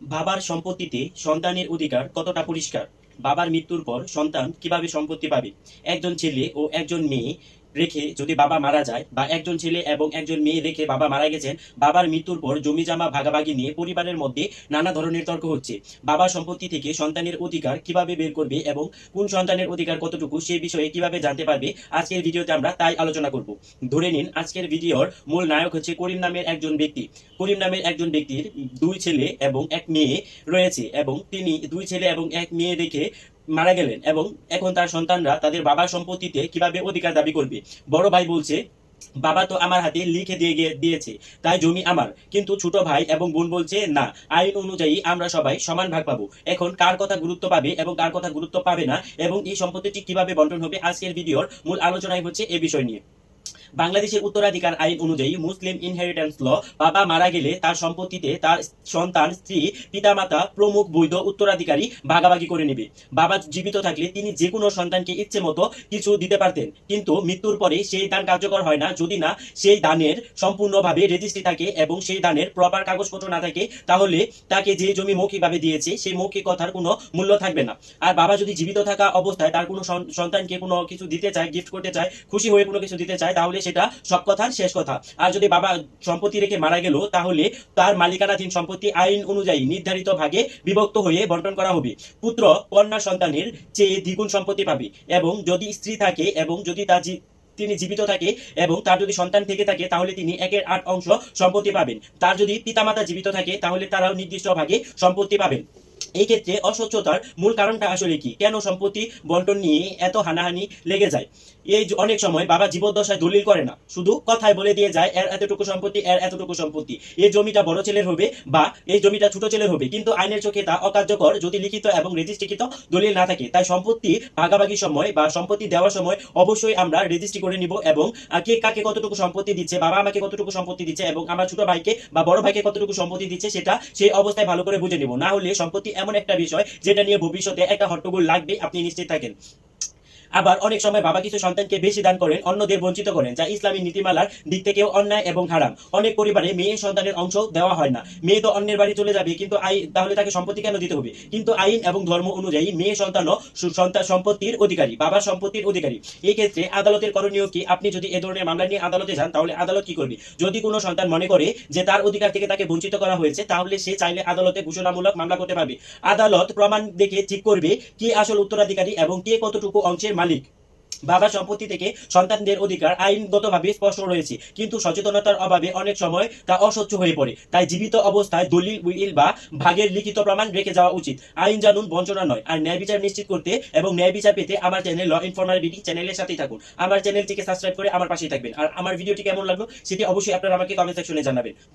বাবার সম্পত্তিতে সন্তানের অধিকার কতটা পরিষ্কার? বাবার মৃত্যুর পর সন্তান কীভাবে সম্পত্তি পাবে? একজন ছেলে ও একজন মেয়ে রেখে যদি বাবা মারা যায় বা একজন ছেলে এবং একজন মেয়ে রেখে বাবা মারা গেছেন, বাবার মৃত্যুর পর জমি জমা ভাগাভাগি নিয়ে পরিবারের মধ্যে নানা ধরনের তর্ক হচ্ছে। বাবার সম্পত্তি থেকে সন্তানের অধিকার কীভাবে বের করবে এবং কোন সন্তানের অধিকার কতটুকু সে বিষয়ে কীভাবে জানতে পারবে, আজকের ভিডিওতে আমরা তাই আলোচনা করব। ধরে নিন, আজকের ভিডিওর মূল নায়ক হচ্ছে করিম নামের একজন ব্যক্তি। করিম নামের একজন ব্যক্তির দুই ছেলে এবং এক মেয়ে রয়েছে এবং তিনি দুই ছেলে এবং এক মেয়ে রেখে মারা গেলেন এবং এখন তার সন্তানরা তাদের বাবার সম্পত্তিতে কীভাবে অধিকার দাবি করবে? বড় ভাই বলছে, বাবা তো আমার হাতে লিখে দিয়ে গিয়ে- দিয়েছে, তাই জমি আমার। কিন্তু ছোট ভাই এবং বোন বলছে, না, আইন অনুযায়ী আমরা সবাই সমান ভাগ পাবো। এখন কার কথা গুরুত্ব পাবে এবং কার কথা গুরুত্ব পাবে না এবং এই সম্পত্তিটি কীভাবে বন্টন হবে? আজকের ভিডিওর মূল আলোচনাই হচ্ছে এ বিষয় নিয়ে। বাংলাদেশের উত্তরাধিকার আইন অনুযায়ী মুসলিম ইনহেরিটেন্স ল বাবা মারা গেলে তার সম্পত্তিতে তার সন্তান, স্ত্রী, পিতামাতা প্রমুখ বৈধ উত্তরাধিকারী ভাগাভাগি করে নেবে। বাবা জীবিত থাকলে তিনি যে কোনো সন্তানকে ইচ্ছে মতো কিছু দিতে পারতেন, কিন্তু মৃত্যুর পরে সেই দান কার্যকর হয় না। যদি না সেই দানের সম্পূর্ণভাবে রেজিস্ট্রি থাকে এবং সেই দানের প্রপার কাগজপত্র না থাকে, তাহলে তাকে যে জমি মৌখিকভাবে দিয়েছে, সেই মৌখিক কথার কোনো মূল্য থাকবে না। আর বাবা যদি জীবিত থাকা অবস্থায় তার কোনো সন- সন্তানকে কোনো কিছু দিতে চায় গিফট করতে চায়, খুশি হয়ে কোনো কিছু দিতে চায়, তাহলে সেটা সব কথার শেষ কথা। আর যদি বাবা সম্পত্তি রেখে মারা গেল, তাহলে তার মালিকানাধীন সম্পত্তি আইন অনুযায়ী নির্ধারিত ভাগে বিভক্ত হয়ে বন্টন করা হবে। পুত্র কন্যা সন্তানের চেয়ে দ্বিগুণ সম্পত্তি পাবে এবং যদি স্ত্রী থাকে এবং যদি তার তিনি জীবিত থাকে এবং তার যদি সন্তান থেকে থাকে, তাহলে তিনি একের আট অংশ সম্পত্তি পাবেন। তার যদি পিতামাতা জীবিত থাকে, তাহলে তারাও নির্দিষ্ট ভাগে সম্পত্তি পাবেন। এই ক্ষেত্রে অস্বচ্ছতার মূল কারণটা আসলে কি? কেন সম্পত্তি বন্টন নিয়ে এত হানাহানি লেগে যায়? এই অনেক সময় বাবা জীবদ্দশায় দলিল করে না, শুধু কথায় বলে দিয়ে যায়, এর এতটুকু সম্পত্তি, এর এতটুকু সম্পত্তি। এই জমিটা বড় ছেলের হবে বা এই জমিটা ছোট ছেলের হবে। কিন্তু আইনের চোখে তা অকার্যকর, যদি লিখিত এবং রেজিস্ট্রিকৃত দলিল না থাকে, তাই সম্পত্তি ভাগাভাগির সময় বা সম্পত্তি দেওয়ার সময় অবশ্যই আমরা রেজিস্ট্রি করে নিব এবং কে কাকে কতটুকু সম্পত্তি দিচ্ছে, বাবা আমাকে কতটুকু সম্পত্তি দিচ্ছে এবং আমার ছোট ভাইকে বা বড় ভাইকে কতটুকু সম্পত্তি দিচ্ছে, সেটা সেই অবস্থায় ভালো করে বুঝে নিব। না হলে সম্পত্তি এমন একটা বিষয় যেটা নিয়ে ভবিষ্যতে একটা হট্টগোল লাগবে আপনি নিশ্চিত থাকেন। আবার অনেক সময় বাবা কিছু সন্তানকে বেশি দান করেন, অন্যদের বঞ্চিত করেন, যা ইসলামী নীতিমালার দিক থেকেও অন্যায় এবং হারাম। অনেক পরিবারে মেয়ে সন্তানের অংশ দেওয়া হয় না। মেয়ে তো অন্যের বাড়ি চলে যাবে, কিন্তু আই তাহলে তাকে সম্পত্তি কেন দিতে হবে? কিন্তু আইন এবং ধর্ম অনুযায়ী মেয়ে সন্তানও সন্তান সম্পত্তির অধিকারী, বাবার সম্পত্তির অধিকারী। এই ক্ষেত্রে আদালতের করণীয় কি? আপনি যদি এ ধরনের মামলা নিয়ে আদালতে যান, তাহলে আদালত কি করবে? যদি কোনো সন্তান মনে করে যে তার অধিকার থেকে তাকে বঞ্চিত করা হয়েছে, তাহলে সে চাইলে আদালতে ঘোষণামূলক মামলা করতে পারবে। আদালত প্রমাণ দেখে ঠিক করবে কি আসল উত্তরাধিকারী এবং কে কতটুকু অংশের মালিক। বাবার সম্পত্তি থেকে সন্তানদের অধিকার আইনগতভাবে স্পষ্ট রয়েছে, কিন্তু সচেতনতার অভাবে অনেক সময় তা অস্বচ্ছ হয়ে পড়ে। তাই জীবিত অবস্থায় দলিল, উইল বা ভাগের লিখিত প্রমাণ রেখে যাওয়া উচিত। আইন জানুন, বঞ্চনা নয়। আর ন্যায় বিচার নিশ্চিত করতে এবং ন্যায় বিচার পেতে আমার চ্যানেল ল ইনফরমালিটি চ্যানেলের সাথেই থাকুন। আমার চ্যানেলটিকে সাবস্ক্রাইব করে আমার পাশেই থাকবেন। আর আমার ভিডিওটি কেমন লাগল সেটি অবশ্যই আপনারা আমাকে কমেন্ট সেকশনে জানাবেন।